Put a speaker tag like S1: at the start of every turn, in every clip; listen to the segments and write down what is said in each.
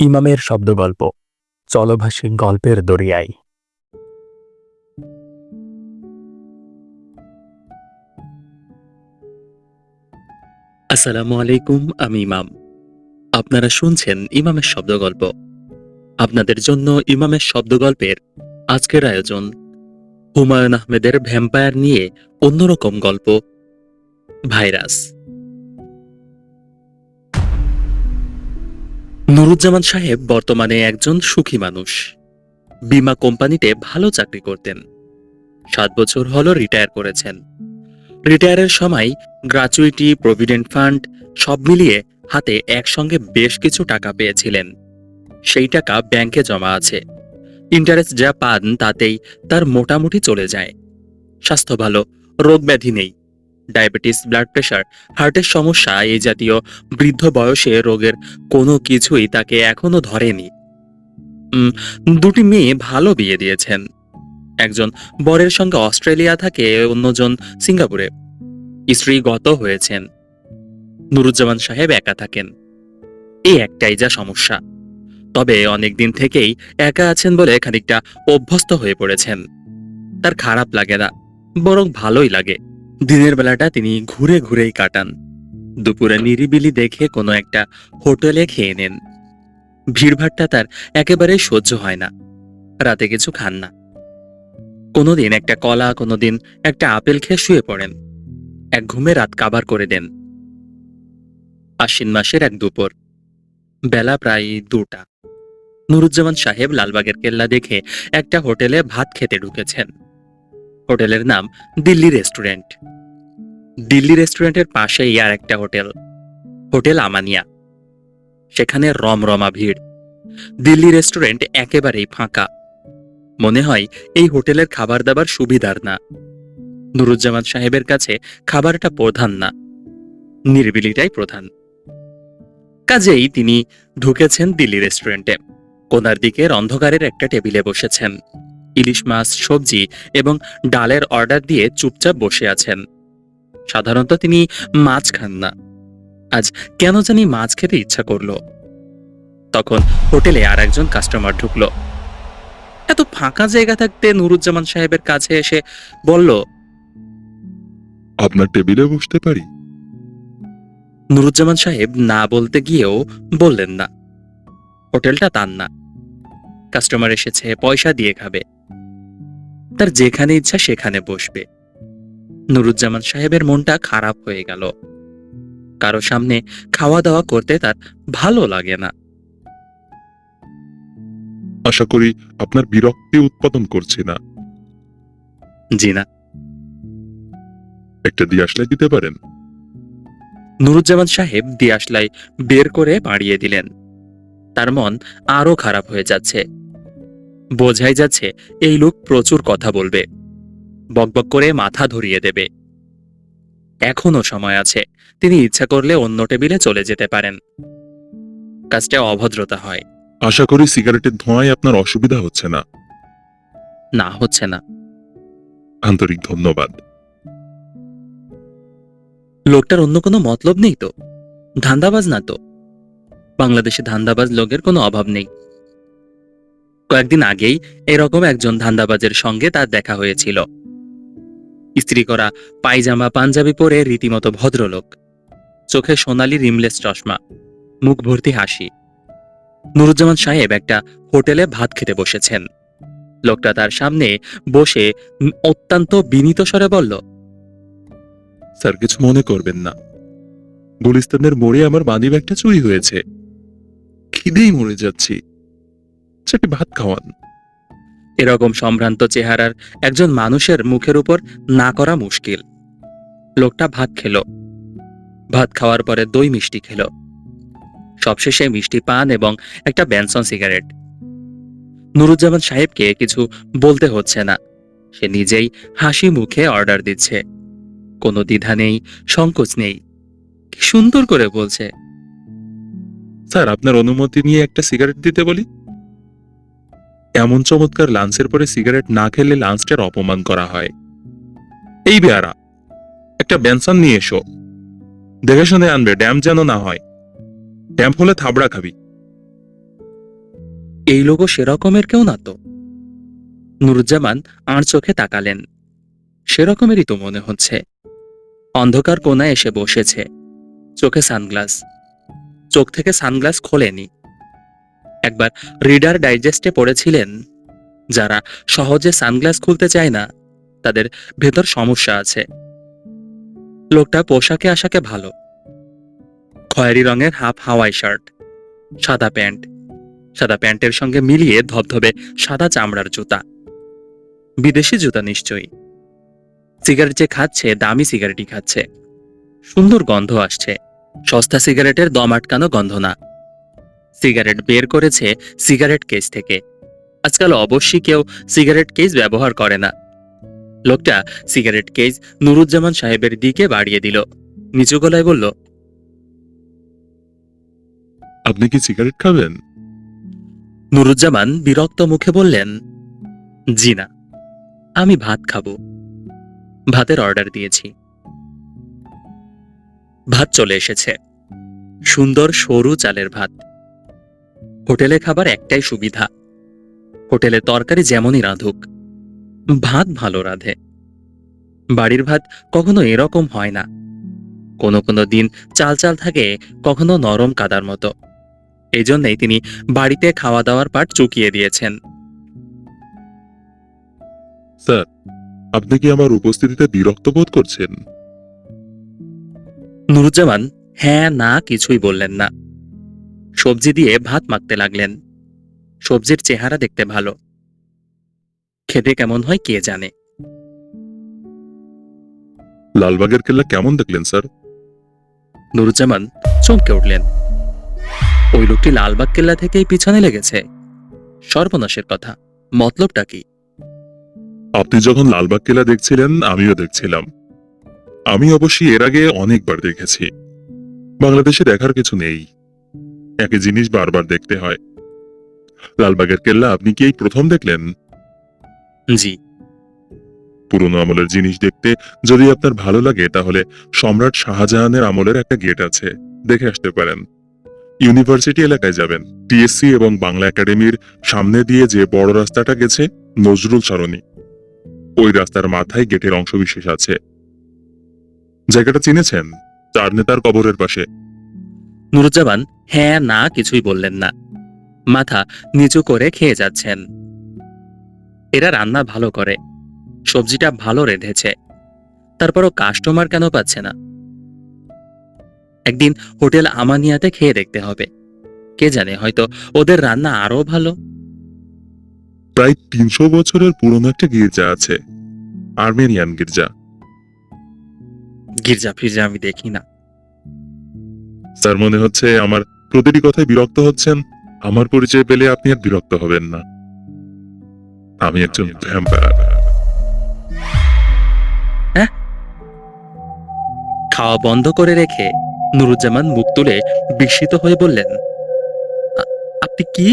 S1: ইমামের শব্দগল্প চলভাসী গল্পের দরিয়ায় আসসালামু আলাইকুম আমি ইমাম। আপনারা শুনছেন ইমামের শব্দগল্প। আপনাদের জন্য ইমামের শব্দগল্পের আজকের আয়োজন, হুমায়ুন আহমেদের ভ্যাম্পায়ার নিয়ে অন্যরকম গল্প, ভাইরাস। নুরুজ্জামান সাহেব বর্তমানে একজন সুখী মানুষ। বীমা কোম্পানিতে ভালো চাকরি করতেন। সাত বছর হলো রিটায়ার করেছেন। রিটায়ারের সময় গ্রাচুইটি, প্রভিডেন্ট ফান্ড সব মিলিয়ে হাতে একসঙ্গে বেশ কিছু টাকা পেয়েছিলেন। সেই টাকা ব্যাংকে জমা আছে। ইন্টারেস্ট যা পান তাতেই তার মোটামুটি চলে যায়। স্বাস্থ্য ভালো রোগ ব্যাধি নেই। ডায়াবেটিস ব্লাড প্রেশার হার্টের সমস্যা এই জাতীয় বৃদ্ধ বয়সে রোগের কোনো কিছুই তাকে এখনও ধরেনি। দুটি মেয়ে ভালো বিয়ে দিয়েছেন। একজন বরের সঙ্গে অস্ট্রেলিয়া থাকে, অন্যজন সিঙ্গাপুরে। স্ত্রী গত হয়েছেন। নুরুজ্জামান সাহেব একা থাকেন। এই একটাই যা সমস্যা। তবে অনেকদিন থেকেই একা আছেন বলে খানিকটা অভ্যস্ত হয়ে পড়েছেন। তার খারাপ লাগে না, বরং ভালোই লাগে। দিনের বেলাটা তিনি ঘুরে ঘুরেই কাটান। দুপুরে নিরিবিলি দেখে কোনো একটা হোটেলে খেয়ে নেন। ভিড়ভাট্টা তার একেবারেই সহ্য হয় না। রাতে কিছু খান না। কোনোদিন একটা কলা, কোনোদিন একটা আপেল খেয়ে শুয়ে পড়েন। এক ঘুমে রাত কাবার করে দেন। আশ্বিন মাসের এক দুপুর। বেলা প্রায় দুটা। নুরুজ্জামান সাহেব লালবাগের কেল্লা দেখে একটা হোটেলে ভাত খেতে ঢুকেছেন। হোটেলের নাম দিল্লি রেস্টুরেন্ট। দিল্লি রেস্টুরেন্টের পাশেই আর একটা হোটেল হোটেল আমানিয়া। সেখানে রমরমা ভিড়। দিল্লি রেস্টুরেন্ট একেবারেই ফাঁকা। মনে হয় এই হোটেলের খাবার দাবার সুবিধার না। নুরুজ্জামান সাহেবের কাছে খাবারটা প্রধান না, নিরিবিলিটাই প্রধান। কাজেই তিনি ঢুকেছেন দিল্লি রেস্টুরেন্টে। কোনার দিকের অন্ধকারের একটা টেবিলে বসেছেন। ইলিশ মাছ সবজি এবং ডালের অর্ডার দিয়ে চুপচাপ বসে আছেন। সাধারণত তিনি মাছ খান না। আজ কেন জানি মাছ খেতে ইচ্ছা করল। তখন হোটেলে আর একজন কাস্টমার ঢুকলো। এত ফাঁকা জায়গা থাকতে নুরুজ্জামান সাহেবের কাছে এসে বলল
S2: আপনার টেবিলে বসতে পারি?
S1: নুরুজ্জামান সাহেব না বলতে গিয়েও বললেন না। হোটেলটা তার না। কাস্টমার এসেছে পয়সা দিয়ে খাবে। তার যেখানে ইচ্ছা সেখানে বসবে। নুরুজ্জামান সাহেবের মনটা খারাপ হয়ে গেল। কারও সামনে খাওয়া দাওয়া করতে তার ভালো লাগে না।
S2: আশা করি আপনার বিরক্তি উৎপাদন করছি না।
S1: জি না।
S2: একটা দিয়ে আসলে দিতে পারেন?
S1: নুরুজ্জামান সাহেব দিয়াশলাই বের করে বাড়িয়ে দিলেন। তার মন আরও খারাপ হয়ে যাচ্ছে। বোঝাই যাচ্ছে এই লোক প্রচুর কথা বলবে। বকবক করে মাথা ধরিয়ে দেবে। এখনও সময় আছে তিনি ইচ্ছা করলে অন্য টেবিলে চলে যেতে পারেন। কাজটা অভদ্রতা হয়।
S2: আশা করি সিগারেটের ধোঁয়ায় আপনার অসুবিধা হচ্ছে না।
S1: না হচ্ছে না।
S2: আন্তরিক ধন্যবাদ।
S1: লোকটার অন্য কোনো মতলব নেই তো? ধান্দাবাজ না তো? বাংলাদেশে ধান্দাবাজ লোকের কোনো অভাব নেই। কয়েকদিন আগেই এরকম একজন ধান্দাবাজের সঙ্গে তার দেখা হয়েছিল। স্ত্রী করা পায়জামা, পাঞ্জাবি পরে রীতিমতো ভদ্রলোক। চোখে সোনালি রিমলেস চশমা, মুখ ভর্তি হাসি। নুরুজ্জামান সাহেব একটা হোটেলে ভাত খেতে বসেছেন। লোকটা তার সামনে বসে অত্যন্ত বিনীত স্বরে বলল,
S2: স্যার, কিছু মনে করবেন না। গুলিস্তানের মোড়ে আমার মানি ব্যাগটা চুরি হয়েছে। খিদেই মরে যাচ্ছি। সেটি ভাত খাওয়ান।
S1: এরকম সম্ভ্রান্ত চেহারার একজন মানুষের মুখের উপর না করা মুশকিল। লোকটা ভাত খেল। ভাত খাওয়ার পরে দই মিষ্টি খেল। সবশেষে মিষ্টি পান এবং একটা ব্যানসন সিগারেট। নুরুজ্জামান সাহেবকে কিছু বলতে হচ্ছে না। সে নিজেই হাসি মুখে অর্ডার দিচ্ছে। কোনো দ্বিধা নেই সংকোচ নেই। কি সুন্দর করে বলছে।
S2: স্যার আপনার অনুমতি নিয়ে একটা সিগারেট দিতে বলি? এমন চমৎকার লাঞ্চের পরে সিগারেট না খেলে লাঞ্চটার অপমান করা হয়। এই বেয়ারা, একটা বেনসন নিয়ে এসো। দেখে শুনে আনবে, ড্যাম যেন না হয়। ড্যাম হলে থাবড়া খাবি।
S1: এই লোকও সেরকমের কেউ না তো। নুরুজ্জামান আর চোখে তাকালেন। সেরকমেরই তো মনে হচ্ছে। অন্ধকার কোনায় এসে বসেছে। চোখে সানগ্লাস। চোখ থেকে সানগ্লাস খোলেনি। একবার রিডার ডাইজেস্টে পড়েছিলেন। যারা সহজে সানগ্লাস খুলতে চায় না, তাদের ভেতর সমস্যা আছে। লোকটা পোশাকে আশাকে ভালো। খয়েরি রঙের হাফ হাওয়াই শার্ট, সাদা প্যান্ট, সাদা প্যান্টের সঙ্গে মিলিয়ে ধবধবে সাদা চামড়ার জুতা। বিদেশি জুতা নিশ্চয়ই। সিগারেট যে খাচ্ছে, দামি সিগারেটই খাচ্ছে। সুন্দর গন্ধ আসছে। সস্তা সিগারেটের দম আটকানো গন্ধ না। সিগারেট বের করেছে সিগারেট কেস থেকে। আজকাল অবশ্যই কেউ সিগারেট কেস ব্যবহার করে না। লোকটা সিগারেট কেস নুরুজ্জামান সাহেবের দিকে বাড়িয়ে দিল। নিচু গলায় বলল
S2: আপনি কি সিগারেট খাবেন?
S1: নুরুজ্জামান বিরক্ত মুখে বললেন জি না আমি ভাত খাব। ভাতের অর্ডার দিয়েছি। ভাত চলে এসেছে। সুন্দর সরু চালের ভাত। হোটেলে খাবার একটাই সুবিধা। হোটেলে তরকারি যেমনই রাঁধুক ভাত ভালো রাঁধে। বাড়ির ভাত কখনো এরকম হয় না। কোনো কোনো দিন চাল চাল থাকে কখনো নরম কাদার মতো। এই জন্যই তিনি বাড়িতে খাওয়া দাওয়ার পাট চুকিয়ে দিয়েছেন।
S2: স্যার আপনি কি আমার উপস্থিতিতে বিরক্ত বোধ করছেন?
S1: নুরুজ্জামান হ্যাঁ না কিছুই বললেন না। সবজি দিয়ে ভাত মাখতে লাগলেন। সবজির চেহারা দেখতে ভালো। খেতে কেমন হয় কে জানে?
S2: লালবাগের কেল্লা কেমন দেখলেন স্যার?
S1: নুরুজ্জামান চমকে উঠলেন। ওই লোকটি লালবাগ কেল্লা থেকেই পিছনে লেগেছে। সর্বনাশের কথা। মতলবটা কি?
S2: আপনি যখন লালবাগ কেল্লা দেখছিলেন আমিও দেখছিলাম। আমি অবশ্যই এর আগে অনেকবার দেখেছি। বাংলাদেশে দেখার কিছু নেই। একই জিনিস বারবার দেখতে হয়। লালবাগের কেল্লা আপনি কি এই প্রথম দেখলেন?
S1: জি।
S2: পুরনো আমলের জিনিস দেখতে যদি আপনার ভালো লাগে তাহলে সম্রাট শাহজাহানের আমলের একটা গেট আছে দেখে আসতে পারেন। ইউনিভার্সিটি এলাকায় যাবেন টিএসসি এবং বাংলা একাডেমির সামনে দিয়ে যে বড় রাস্তাটা গেছে নজরুল সরণি। ওই রাস্তার মাথায় গেটের অংশবিশেষ আছে। জায়গাটা চিনেছেন? চার নেতার কবরের পাশে।
S1: নুরুজ্জামান হ্যাঁ না কিছুই বললেন না। মাথা নিচু করে খেয়ে যাচ্ছেন। এরা রান্না ভালো করে। সবজিটা ভালো রেঁধেছে। তারপরও কাস্টমার কেন পাচ্ছে না? একদিন হোটেল আমানিয়াতে খেয়ে দেখতে হবে। কে জানে হয়তো ওদের রান্না আরও ভালো।
S2: প্রায় তিনশো বছরের পুরনো একটা গির্জা আছে। আর্মেনিয়ান গির্জা।
S1: গির্জা ফির্জা আমি দেখি না।
S2: স্যার মনে হচ্ছে আমার প্রতিটি কথায় বিরক্ত হচ্ছেন আমার পরিচয় পেলে আপনি আর বিরক্ত হবেন না। আমি একজন ভ্যাম্পায়ার
S1: খাওয়া বন্ধ করে রেখে নুরুজ্জামান মুখ তুলে বিস্মিত হয়ে বললেন আপনি কি?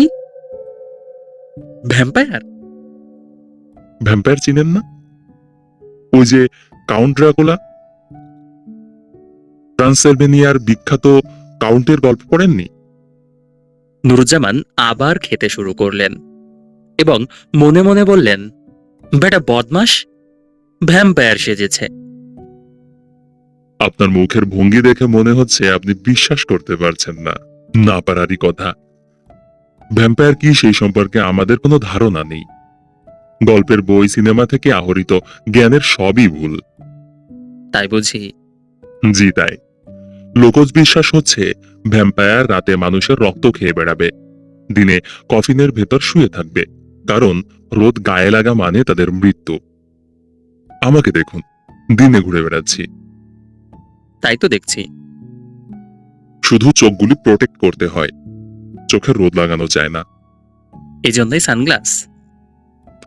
S1: ভ্যাম্পায়ার
S2: ভ্যাম্পায়ার চিনেন না? ওই যে কাউন্ট ড্রাকুলা? ট্রান্সেলভেনিয়ার বিখ্যাত কাউন্টের গল্প পড়েননি?
S1: নুরুজ্জামান আবার খেতে শুরু করলেন এবং মনে মনে বললেন বেটা বদমাস ভ্যাম্পায়ার সেজেছে।
S2: আপনার মুখের ভঙ্গি দেখে মনে হচ্ছে আপনি বিশ্বাস করতে পারছেন না। না পারারই কথা। ভ্যাম্পায়ার কি সেই সম্পর্কে আমাদের কোনো ধারণা নেই। গল্পের বই সিনেমা থেকে আহরিত জ্ঞানের সবই ভুল।
S1: তাই বুঝি?
S2: জি তাই। লোকজ বিশ্বাস হচ্ছে ভ্যাম্পায়ার রাতে মানুষের রক্ত খেয়ে বেড়াবে। দিনে কফিনের ভেতর শুয়ে থাকবে কারণ রোদ গায়ে লাগা মানে তাদের মৃত্যু। আমাকে দেখুন দিনে ঘুরে বেড়াচ্ছি।
S1: তাই তো দেখছি।
S2: শুধু চোখগুলি প্রোটেক্ট করতে হয় চোখে রোদ লাগানো যায় না।
S1: এই জন্যই সানগ্লাস।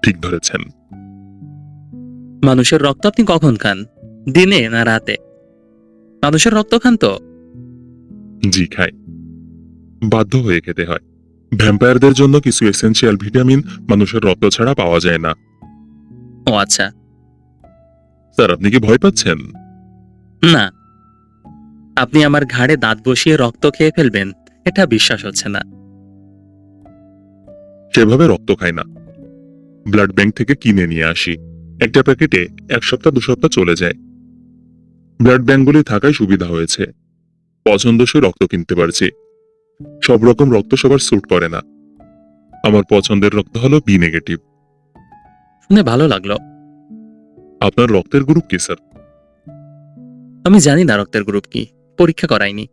S2: ঠিক ধরেছেন।
S1: মানুষের রক্ত আপনি কখন খান? দিনে না রাতে? মানুষের রক্ত খান তো?
S2: জি খাই। বাধ্য হয়ে খেতে হয়। ভ্যাম্পায়ারদের জন্য কিছু এসেনশিয়াল ভিটামিন মানুষের রক্ত ছাড়া পাওয়া যায় না।
S1: ও আচ্ছা।
S2: স্যার আপনি কি ভয় পাচ্ছেন?
S1: না। আপনি আমার ঘাড়ে দাঁত বসিয়ে রক্ত খেয়ে ফেলবেন এটা বিশ্বাস হচ্ছে না।
S2: সেভাবে রক্ত খাই না। ব্লাড ব্যাংক থেকে কিনে নিয়ে আসি। একটা প্যাকেটে এক সপ্তাহ দু সপ্তাহ চলে যায়। ব্লাড ব্যাংকগুলি থাকায় সুবিধা হয়েছে। পছন্দসই রক্ত কিনতে পারছি। সব রকম রক্ত সবার স্যুট করে না। আমার পছন্দের রক্ত হলো বি নেগেটিভ
S1: শুনে ভালো লাগল।
S2: আপনার রক্তের গ্রুপ কি স্যার
S1: আমি জানি না রক্তের গ্রুপ কি। পরীক্ষা করাইনি।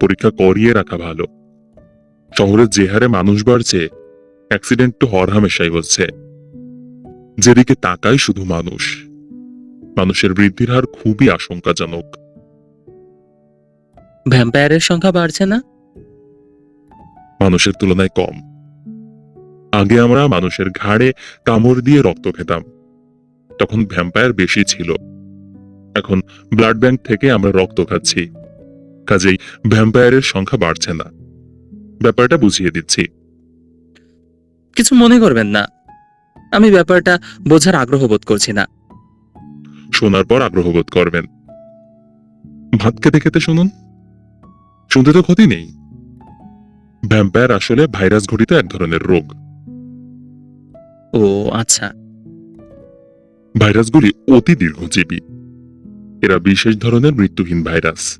S2: পরীক্ষা করিয়ে রাখা ভালো। শহরে যে হারে মানুষ বাড়ছে অ্যাক্সিডেন্ট তো হর হামেশাই হচ্ছে। যেদিকে তাকাই শুধু মানুষ। মানুষের বৃদ্ধির হার খুবই আশঙ্কাজনক।
S1: ভ্যাম্পায়ারের সংখ্যা বাড়ছে না?
S2: মানুষের তুলনায় কম। আগে আমরা মানুষের ঘাড়ে কামড় দিয়ে রক্ত খেতাম। তখন ভ্যাম্পায়ার বেশি ছিল। এখন ব্লাড ব্যাংক থেকে আমরা রক্ত খাচ্ছি। কাজেই ভ্যাম্পায়ারের সংখ্যা বাড়ছে না। ব্যাপারটা বুঝিয়ে দিচ্ছি।
S1: কিছু মনে করবেন না। আমি ব্যাপারটা বোঝার আগ্রহ বোধ করছি না।
S2: শোনার পর আগ্রহ বোধ করবেন। ভাত খেতে খেতে শুনুন। শুনতে তো ক্ষতি নেই। ভ্যাম্পায়ার আসলে ভাইরাস ঘটিত এক ধরনের রোগ।
S1: ও আচ্ছা।
S2: ভাইরাসগুলি অতি দীর্ঘজীবী। এরা বিশেষ ধরনের মৃত্যুহীন ভাইরাস।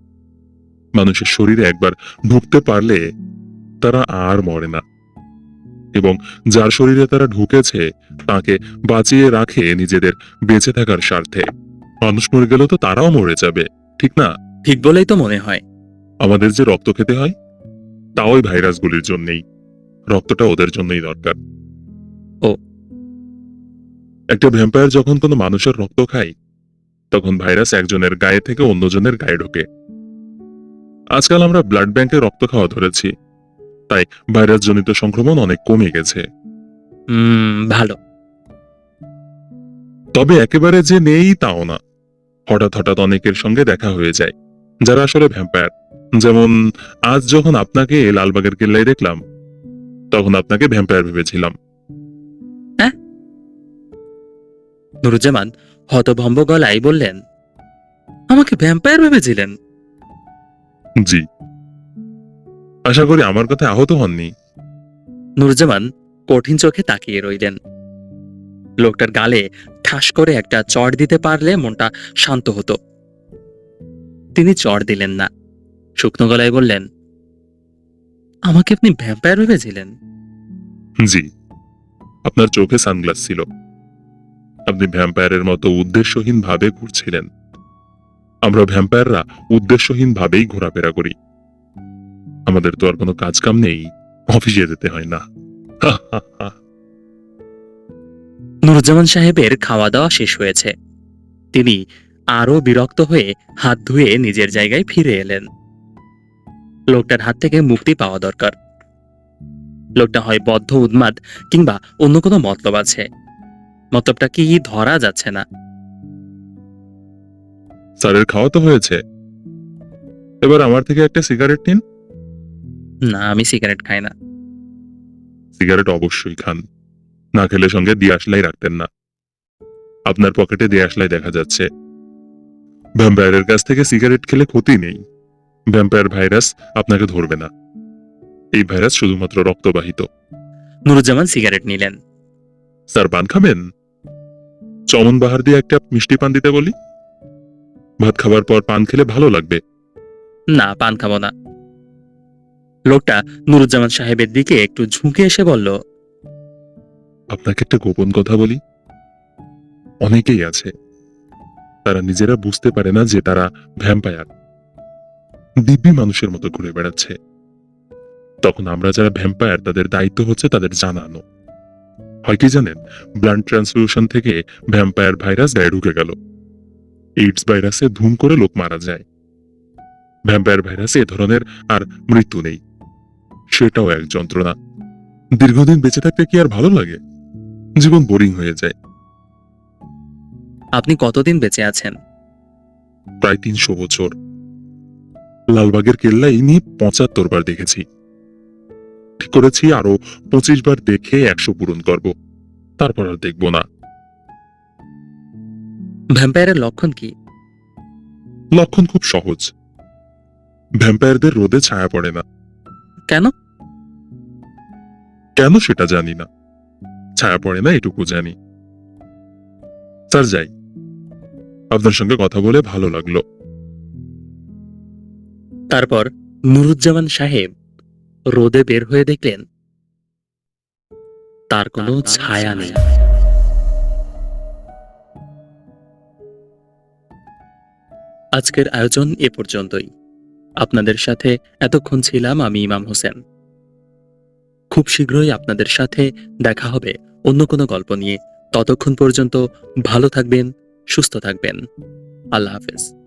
S2: মানুষের শরীরে একবার ঢুকতে পারলে তারা আর মরে না। এবং যার শরীরে তারা ঢুকেছে তাকে বাঁচিয়ে রাখে নিজেদের বেঁচে থাকার স্বার্থে। মানুষ মরে গেল তো তারাও মরে যাবে ঠিক না?
S1: ঠিক বলেই তো মনে হয়।
S2: আমাদের যে রক্ত খেতে হয় তা ওই ভাইরাসগুলির জন্যই। রক্তটা ওদের জন্যই দরকার।
S1: ও।
S2: একটা ভ্যাম্পায়ার যখন কোনো মানুষের রক্ত খায় তখন ভাইরাস একজনের গায়ে থেকে অন্যজনের গায়ে ঢোকে। আজকাল আমরা ব্লাড ব্যাংকে রক্ত খাওয়া ধরেছি। তাই ভাইরাস জনিত সংক্রমণ অনেক কমে গেছে।
S1: হুম ভালো।
S2: তবে একেবারে যে নেই তাও না। হঠাৎ হঠাৎ অনেকের সঙ্গে দেখা হয়ে যায় যারা আসলে ভ্যাম্পায়ার যেমন আজ যখন আপনাকে লালবাগের কেল্লায় দেখলাম তখন আপনাকে ভ্যাম্পায়ার ভেবেছিলাম।
S1: নুরুজ্জামান হতভম্ব গলায় বললেন আমাকে ভ্যাম্পায়ার ভেবেছিলেন?
S2: জি। আশা করি আমার কথা আহত হননি।
S1: নুরুজ্জামান কঠিন চোখে তাকিয়ে রইলেন। লোকটার গালে ঠাস করে একটা চড় দিতে পারলে মনটা শান্ত হতো। তিনি চড় দিলেন না। শুকনো গলায় বললেন আমাকে আপনি ভ্যাম্পায়ার ভেবেছিলেন?
S2: জি আপনার চোখে সানগ্লাস ছিল। আপনি ভ্যাম্পায়ারের মতো উদ্দেশ্যহীন ভাবে ঘুরছিলেন। আমরা ভ্যাম্পায়াররা উদ্দেশ্যহীন ভাবেই ঘোরাফেরা করি। আমাদের তো আর কোনো কাজ কাম নেই অফিসে যেতে হয় না।
S1: নুরুজ্জামান সাহেবের খাওয়া দাওয়া শেষ হয়েছে। তিনি আরও বিরক্ত হয়ে হাত ধুয়ে নিজের জায়গায় ফিরে এলেন। লোকটার হাত থেকে মুক্তি পাওয়া দরকার। লোকটা হয় বদ্ধ উন্মাদ কিংবা অন্য কোনো মতলব আছে। মতলবটা কি ধরা যাচ্ছে না।
S2: স্যারের খাওয়া তো হয়েছে। এবার আমার থেকে একটা সিগারেট নিন।
S1: না আমি সিগারেট খাই না।
S2: সিগারেট অবশ্যই খান। না খেলে সঙ্গে দিয়াশলাই রাখতেন না। আপনার পকেটে দিয়াশলাই দেখা যাচ্ছে। ভ্যাম্পায়ারের কাছ থেকে সিগারেট খেলে ক্ষতি নেই। ভ্যাম্পায়ার ভাইরাস আপনাকে ধরবে না। এই ভাইরাস শুধুমাত্র রক্তবাহিত।
S1: নুরুজ্জামান সিগারেট নিলেন।
S2: স্যার পান খাবেন? চমন বাহার দিয়ে একটা মিষ্টি পান দিতে বলি? ভাত খাবার পর পান খেলে ভালো লাগবে?
S1: না পান খাব না। লোকটা নুরুজ্জামান সাহেবের দিকে একটু ঝুঁকে এসে বলল,
S2: আপনাকে একটা গোপন কথা বলি। অনেকেই আছে, তারা নিজেরা বুঝতে পারে না যে তারা ভ্যাম্পায়ার। দিব্যি মানুষের মতো ঘুরে বেড়াচ্ছে। তখন আমরা যারা ভ্যাম্পায়ার, তাদের দায়িত্ব হচ্ছে তাদের জানানো। হয় কি জানেন ব্লাড ট্রান্সফিউশন থেকে ভ্যাম্পায়ার ভাইরাস গায়ে ঢুকে গেল। এইডস ভাইরাসে ধুম করে লোক মারা যায়। ভ্যাম্পায়ার ভাইরাসে এ ধরনের আর মৃত্যু নেই। সেটাও এক যন্ত্রণা। দীর্ঘদিন বেঁচে থাকতে কি আর ভালো লাগে? জীবন বোরিং হয়ে যায়।
S1: আপনি কতদিন বেঁচে আছেন?
S2: প্রায় তিনশো বছর। লালবাগের কেল্লা এই নিয়ে পঁচাত্তর বার দেখেছি। ঠিক করেছি আরও পঁচিশ বার দেখে একশো পূরণ করব। তারপর আর দেখব না।
S1: ভ্যাম্পায়ারের লক্ষণ কি?
S2: লক্ষণ খুব সহজ। ভ্যাম্পায়ারদের রোদে ছায়া পড়ে না।
S1: কেন?
S2: কেন সেটা জানি না। ছায়া পড়ে না এটুকু জানি। স্যার যাই। আপনার সঙ্গে কথা বলে ভালো লাগল।
S1: তারপর নুরুজ্জামান সাহেব রোদে বের হয়ে দেখলেন তার কোনো ছায়া নেই। আজকের আয়োজন এ পর্যন্তই। আপনাদের সাথে এতক্ষণ ছিলাম আমি ইমাম হোসেন। খুব শীঘ্রই আপনাদের সাথে দেখা হবে অন্য কোনো গল্প নিয়ে। ততক্ষণ পর্যন্ত ভালো থাকবেন, সুস্থ থাকবেন। আল্লাহ হাফেজ।